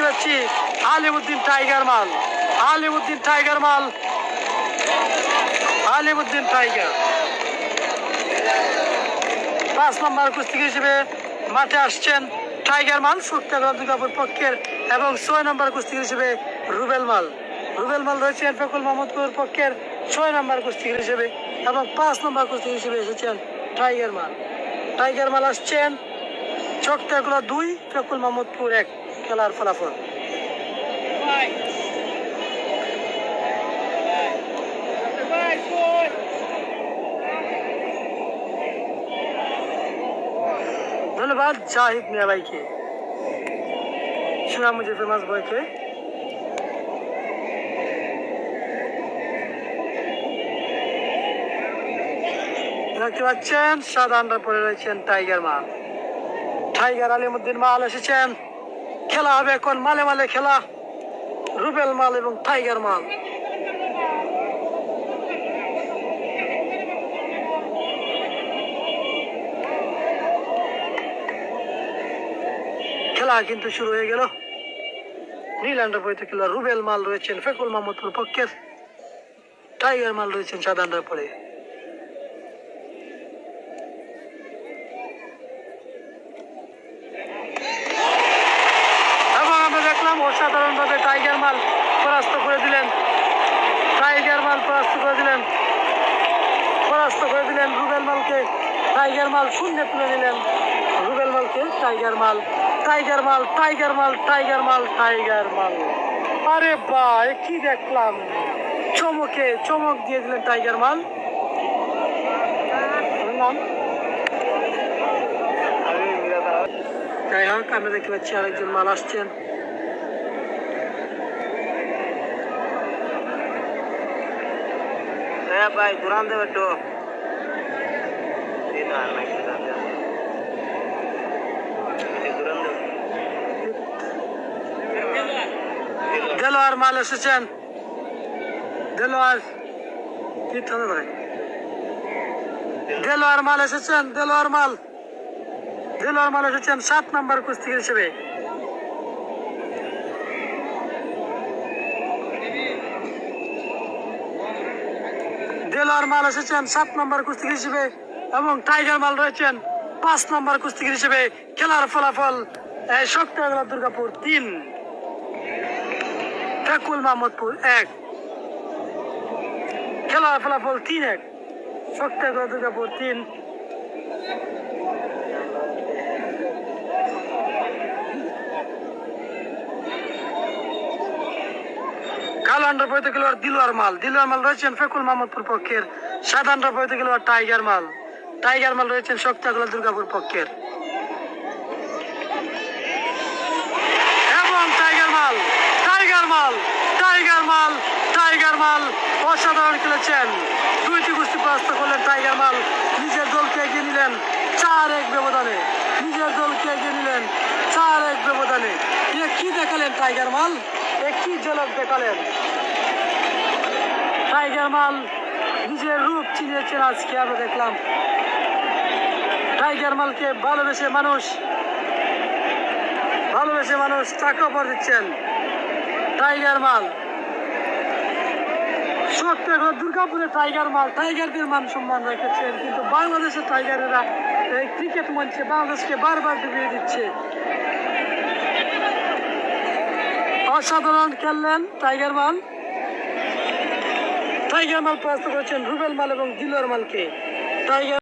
পাচ্ছি আলিমুদ্দিন টাইগার মাল। আলিমুদ্দিন টাইগার মাল। আলিমুদ্দিন টাইগার। পাঁচ নম্বর কুস্তিগি হিসেবে মাঠে আসছেন টাইগার মাল সত্যাগ্রহ দুর্গাপুর পক্ষের এবং ছয় নম্বর কুস্তিগি হিসেবে রুবেল মাল। রুবেল মাল রয়েছেন ফেকুল মাহমুদপুর পক্ষের ছয় নম্বর কুস্তিগি হিসেবে এবং পাঁচ নম্বর কুস্তিগি হিসেবে এসেছেন টাইগার মাল। টাইগার মাল আসছেন চকটাগুলো দুই ফেকুল মাহমুদপুর এক, খেলার ফলাফল। ধন্যবাদ, জাহিদ মিয়া ভাইকে। সুনাম মুজিব ফেমাস বয়কে। দেখতে পাচ্ছেন, সাদা আন্ডার পরে রয়েছেন টাইগার মা। টাইগার আলিমুদ্দিন মাল এসেছেন। খেলা হবে এখন মালে মালে খেলা। রুবেল মাল এবং টাইগার মাল খেলা কিন্তু শুরু হয়ে গেল। নীলান্ডার পরে খেলা। রুবেল মাল রয়েছেন ফেকুল মাহমুদপুর পক্ষের। টাইগার মাল রয়েছেন সাদা আন্ডার পরে এবং আমরা দেখলাম অসাধারণভাবে টাইগার মাল পরাস্ত করে দিলেন। টাইগার মাল পরাস্ত করে দিলেন। পরাস্ত করে দিলেন রুবেল মালকে। টাইগার মাল শূন্য তুলে নিলেন। রুবেল মালকে টাইগার মাল টাইগার মাল টাইগার মাল টাইগার মাল টাইগার মাল। আরে বা কি দেখলাম? চমকে, চমক দিয়ে দিলেন টাইগার মাল। যাই হোক, আমরা দেখতে পাচ্ছি আরেকজন মাল আসছেন। হ্যাঁ ভাই দুরান দেবে একটু। দেলোয়ার মাল এসেছেন। দেলোয়ার, কি থামে ভাই। দেলোয়ার মাল এসেছেন, দেলোয়ার মাল। দেলোয়ার মাল এসেছেন সাত নম্বর কুস্তি হিসেবে। দেলোয়ার মাল এসেছেন সাত নম্বর কুস্তিগির হিসেবে এবং টাইগার মাল রয়েছেন পাঁচ নম্বর কুস্তিগির হিসেবে খেলার ফলাফল শক্তি দুর্গাপুর তিন। ফেকুল মাহমুদপুর এক। খেলার ফলাফল তিন এক। শক্তি দুর্গাপুর তিন। আন্ডার মাল। মাল রয়েছেন ফেকুল মাহমুদপুর পক্ষের সাত আন্ডার টাইগার মাল। টাইগার মাল রয়েছেন দুর্গাপুর পক্ষের। এবং টাইগার মাল টাইগার মাল টাইগার মাল টাইগার মাল অসাধারণ খেলেছেন। দুইটি কুস্তি পরাস্ত করলেন টাইগার মাল। নিজের দলকে এগিয়ে নিলেন চার এক ব্যবধানে। নিজের দলকে এগিয়ে নিলেন চার এক ব্যবধানে। কি দেখালেন টাইগার মাল? এ কি ঝলক দেখালেন। টাইগার মাল নিজের রূপ চিনিয়েছেন আজকে আমরা দেখলাম। টাইগার মালকে ভালোবেসে মানুষ ভালোবেসে মানুষ টাকা পর দিচ্ছেন টাইগার মাল। সত্যি এখন দুর্গাপুরে টাইগার মাল, টাইগারদের মান সম্মান রেখেছেন, কিন্তু বাংলাদেশের টাইগারেরা ক্রিকেট মঞ্চে বাংলাদেশকে বারবার ডুবিয়ে দিচ্ছে। অসাধারণ খেললেন টাইগার মাল টাইগার মাল পরাস্ত করেছেন রুবেল মাল এবং দিলর মালকে। টাইগার